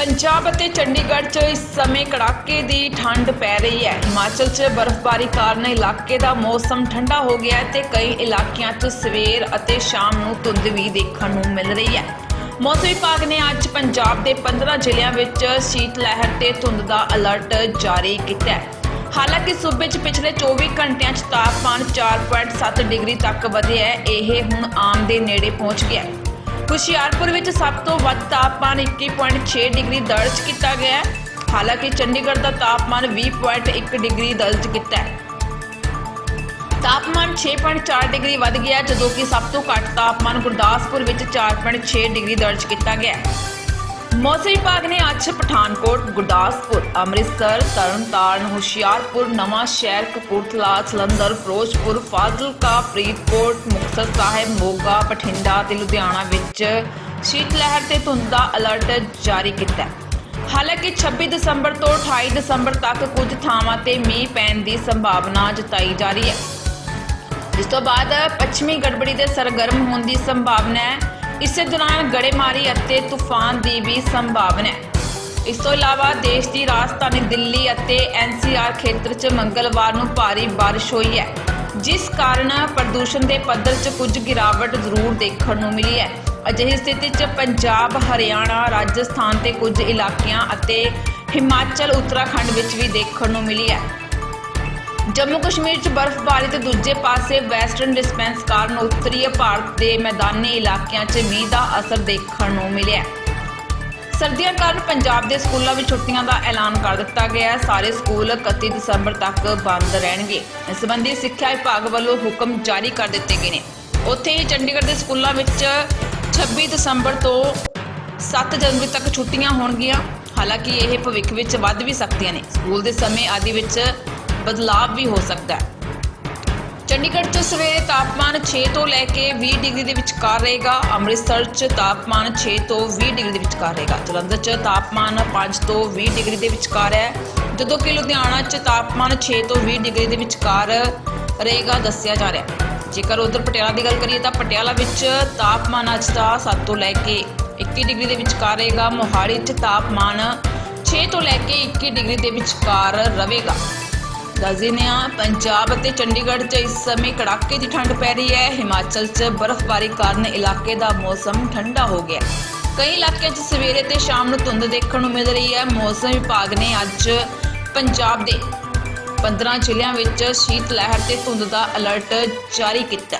ਪੰਜਾਬ ਅਤੇ ਚੰਡੀਗੜ੍ਹ 'ਚ ਇਸ ਸਮੇਂ ਕੜਾਕੇ ਦੀ ਠੰਡ ਪੈ ਰਹੀ ਹੈ। ਹਿਮਾਚਲ 'ਚ ਬਰਫ਼ਬਾਰੀ ਕਾਰਨ ਇਲਾਕੇ ਦਾ ਮੌਸਮ ਠੰਡਾ ਹੋ ਗਿਆ ਹੈ ਤੇ ਕਈ ਇਲਾਕਿਆਂ 'ਚ ਸਵੇਰ ਅਤੇ ਸ਼ਾਮ ਨੂੰ ਧੁੰਦ ਵੀ ਦੇਖਣ ਨੂੰ ਮਿਲ ਰਹੀ ਹੈ। ਮੌਸਮ ਵਿਭਾਗ ਨੇ ਅੱਜ ਪੰਜਾਬ ਦੇ 15 ਜ਼ਿਲ੍ਹਿਆਂ ਵਿੱਚ ਸ਼ੀਤ ਲਹਿਰ ਤੇ ਧੁੰਦ ਦਾ ਅਲਰਟ ਜਾਰੀ ਕੀਤਾ ਹੈ। ਹਾਲਾਂਕਿ ਸੂਬੇ 'ਚ ਪਿਛਲੇ 24 ਘੰਟਿਆਂ 'ਚ ਤਾਪਮਾਨ 4.7 ਡਿਗਰੀ ਤੱਕ ਵਧਿਆ ਹੈ। ਇਹ ਹੁਣ ਆਮ ਦੇ ਨੇੜੇ ਪਹੁੰਚ ਗਿਆ ਹੈ। ਹੁਸ਼ਿਆਰਪੁਰ ਵਿੱਚ ਸਭ ਤੋਂ ਵੱਧ ਤਾਪਮਾਨ 21.6 ਡਿਗਰੀ ਦਰਜ ਕੀਤਾ ਗਿਆ ਹੈ। ਹਾਲਾਂਕਿ ਚੰਡੀਗੜ੍ਹ ਦਾ ਤਾਪਮਾਨ 20.1 ਡਿਗਰੀ ਦਰਜ ਕੀਤਾ ਹੈ। ਤਾਪਮਾਨ 6.4 ਡਿਗਰੀ ਵੱਧ ਗਿਆ, ਜਦੋਂ ਕਿ ਸਭ ਤੋਂ ਘੱਟ ਤਾਪਮਾਨ ਗੁਰਦਾਸਪੁਰ ਵਿੱਚ 4.6 ਡਿਗਰੀ ਦਰਜ ਕੀਤਾ ਗਿਆ ਮੌਸਮ ਵਿਭਾਗ ਨੇ ਅੱਜ ਪਠਾਨਕੋਟ, ਗੁਰਦਾਸਪੁਰ, ਅੰਮ੍ਰਿਤਸਰ, ਤਰਨਤਾਰਨ, ਹੁਸ਼ਿਆਰਪੁਰ, ਨਵਾਂ ਸ਼ਹਿਰ, ਕਪੂਰਥਲਾ, ਜਲੰਧਰ, ਫਿਰੋਜ਼ਪੁਰ, ਫਾਜ਼ਿਲਕਾ, ਫਰੀਦਕੋਟ, ਮੁਕਤਸਰ ਸਾਹਿਬ, ਮੋਗਾ, ਬਠਿੰਡਾ ਤੇ ਲੁਧਿਆਣਾ ਵਿੱਚ ਸ਼ੀਤ ਲਹਿਰ ਤੇ ਧੁੰਦ ਦਾ ਅਲਰਟ ਜਾਰੀ ਕੀਤਾ ਹੈ। ਹਾਲਾਂਕਿ 26 ਦਸੰਬਰ ਤੋਂ 28 ਦਸੰਬਰ ਤੱਕ ਕੁਝ ਥਾਵਾਂ ਤੇ ਮੀਂਹ ਪੈਣ ਦੀ ਸੰਭਾਵਨਾ ਜਤਾਈ ਜਾ ਰਹੀ ਹੈ। ਇਸ ਤੋਂ ਬਾਅਦ ਪੱਛਮੀ ਗੜਬੜੀ ਦੇ ਸਰਗਰਮ ਹੋਣ ਦੀ ਸੰਭਾਵਨਾ ਹੈ। ਇਸੇ ਦੌਰਾਨ ਗੜੇਮਾਰੀ ਅਤੇ ਤੂਫਾਨ ਦੀ ਵੀ ਸੰਭਾਵਨਾ ਹੈ। ਇਸ ਤੋਂ ਇਲਾਵਾ ਦੇਸ਼ ਦੀ ਰਾਜਧਾਨੀ ਦਿੱਲੀ ਅਤੇ ਐਨਸੀਆਰ ਖੇਤਰ 'ਚ ਮੰਗਲਵਾਰ ਨੂੰ ਭਾਰੀ ਬਾਰਿਸ਼ ਹੋਈ ਹੈ, ਜਿਸ ਕਾਰਨ ਪ੍ਰਦੂਸ਼ਣ ਦੇ ਪੱਧਰ 'ਚ ਕੁਝ ਗਿਰਾਵਟ ਜ਼ਰੂਰ ਦੇਖਣ ਨੂੰ ਮਿਲੀ ਹੈ। ਅਜਿਹੀ ਸਥਿਤੀ 'ਚ ਪੰਜਾਬ, ਹਰਿਆਣਾ, ਰਾਜਸਥਾਨ ਤੇ ਕੁਝ ਇਲਾਕਿਆਂ ਅਤੇ ਹਿਮਾਚਲ, ਉੱਤਰਾਖੰਡ ਵਿੱਚ ਵੀ ਦੇਖਣ ਨੂੰ ਮਿਲੀ ਹੈ। ਜੰਮੂ ਕਸ਼ਮੀਰ 'ਚ ਬਰਫ਼ਬਾਰੀ ਤੇ ਦੂਜੇ ਪਾਸੇ ਵੈਸਟਰਨ ਡਿਸਪੈਂਸ ਕਾਰਨ ਉੱਤਰੀ ਭਾਰਤ ਦੇ ਮੈਦਾਨੀ ਇਲਾਕਿਆਂ 'ਚ ਮੀਂਹ ਦਾ ਅਸਰ ਦੇਖਣ ਨੂੰ ਮਿਲਿਆ। ਸਰਦੀਆਂ ਕਾਰਨ ਪੰਜਾਬ ਦੇ ਸਕੂਲਾਂ ਵਿੱਚ ਛੁੱਟੀਆਂ ਦਾ ਐਲਾਨ ਕਰ ਦਿੱਤਾ ਗਿਆ ਹੈ। ਸਾਰੇ ਸਕੂਲ 31 ਦਸੰਬਰ ਤੱਕ ਬੰਦ ਰਹਿਣਗੇ। ਇਸ ਸੰਬੰਧੀ ਸਿੱਖਿਆ ਵਿਭਾਗ ਵੱਲੋਂ ਹੁਕਮ ਜਾਰੀ ਕਰ ਦਿੱਤੇ ਗਏ ਨੇ। ਉੱਥੇ ਹੀ ਚੰਡੀਗੜ੍ਹ ਦੇ ਸਕੂਲਾਂ ਵਿੱਚ 26 ਦਸੰਬਰ ਤੋਂ 7 ਜਨਵਰੀ ਤੱਕ ਛੁੱਟੀਆਂ ਹੋਣਗੀਆਂ। ਹਾਲਾਂਕਿ ਇਹ ਭਵਿੱਖ ਵਿੱਚ ਵੱਧ ਵੀ ਸਕਦੀਆਂ ਨੇ। ਸਕੂਲ ਦੇ ਸਮੇਂ ਆਦਿ ਵਿੱਚ ਬਦਲਾਅ ਵੀ ਹੋ ਸਕਦਾ ਹੈ। ਚੰਡੀਗੜ੍ਹ 'ਚ ਸਵੇਰੇ ਤਾਪਮਾਨ 6 ਤੋਂ ਲੈ ਕੇ 20 ਡਿਗਰੀ ਦੇ ਵਿਚਕਾਰ ਰਹੇਗਾ। ਅੰਮ੍ਰਿਤਸਰ 'ਚ ਤਾਪਮਾਨ 6 ਤੋਂ 20 ਡਿਗਰੀ ਦੇ ਵਿਚਕਾਰ ਰਹੇਗਾ। ਜਲੰਧਰ 'ਚ ਤਾਪਮਾਨ 5 ਤੋਂ 20 ਡਿਗਰੀ ਦੇ ਵਿਚਕਾਰ ਹੈ। ਜਦੋਂ ਕਿ ਲੁਧਿਆਣਾ 'ਚ ਤਾਪਮਾਨ 6 ਤੋਂ 20 ਡਿਗਰੀ ਦੇ ਵਿਚਕਾਰ ਰਹੇਗਾ ਦੱਸਿਆ ਜਾ ਰਿਹਾ ਹੈ। ਜੇਕਰ ਉਧਰ ਪਟਿਆਲਾ ਦੀ ਗੱਲ ਕਰੀਏ ਤਾਂ ਪਟਿਆਲਾ ਵਿੱਚ ਤਾਪਮਾਨ ਅੱਜ ਦਾ 7 ਤੋਂ ਲੈ ਕੇ 21 ਡਿਗਰੀ ਦੇ ਵਿਚਕਾਰ ਰਹੇਗਾ। ਮੋਹਾਲੀ 'ਚ ਤਾਪਮਾਨ 6 ਤੋਂ ਲੈ ਕੇ 21 ਡਿਗਰੀ ਦੇ ਵਿਚਕਾਰ ਰਹੇਗਾ। ਗਜ਼ੀਨਿਆ ਪੰਜਾਬ ਅਤੇ ਚੰਡੀਗੜ੍ਹ 'ਚ ਇਸ ਸਮੇਂ ਕੜਾਕੇ ਦੀ ਠੰਡ ਪੈ ਰਹੀ ਹੈ। ਹਿਮਾਚਲ 'ਚ ਬਰਫ਼ਬਾਰੀ ਕਾਰਨ ਇਲਾਕੇ ਦਾ ਮੌਸਮ ਠੰਡਾ ਹੋ ਗਿਆ। ਕਈ ਇਲਾਕਿਆਂ 'ਚ ਸਵੇਰੇ ਤੇ ਸ਼ਾਮ ਨੂੰ ਧੁੰਦ ਦੇਖਣ ਨੂੰ ਮਿਲ ਰਹੀ ਹੈ। ਮੌਸਮ ਵਿਭਾਗ ਨੇ ਅੱਜ ਪੰਜਾਬ ਦੇ 15 ਜ਼ਿਲ੍ਹਿਆਂ ਵਿੱਚ ਸ਼ੀਤ ਲਹਿਰ ਤੇ ਧੁੰਦ ਦਾ ਅਲਰਟ ਜਾਰੀ ਕੀਤਾ।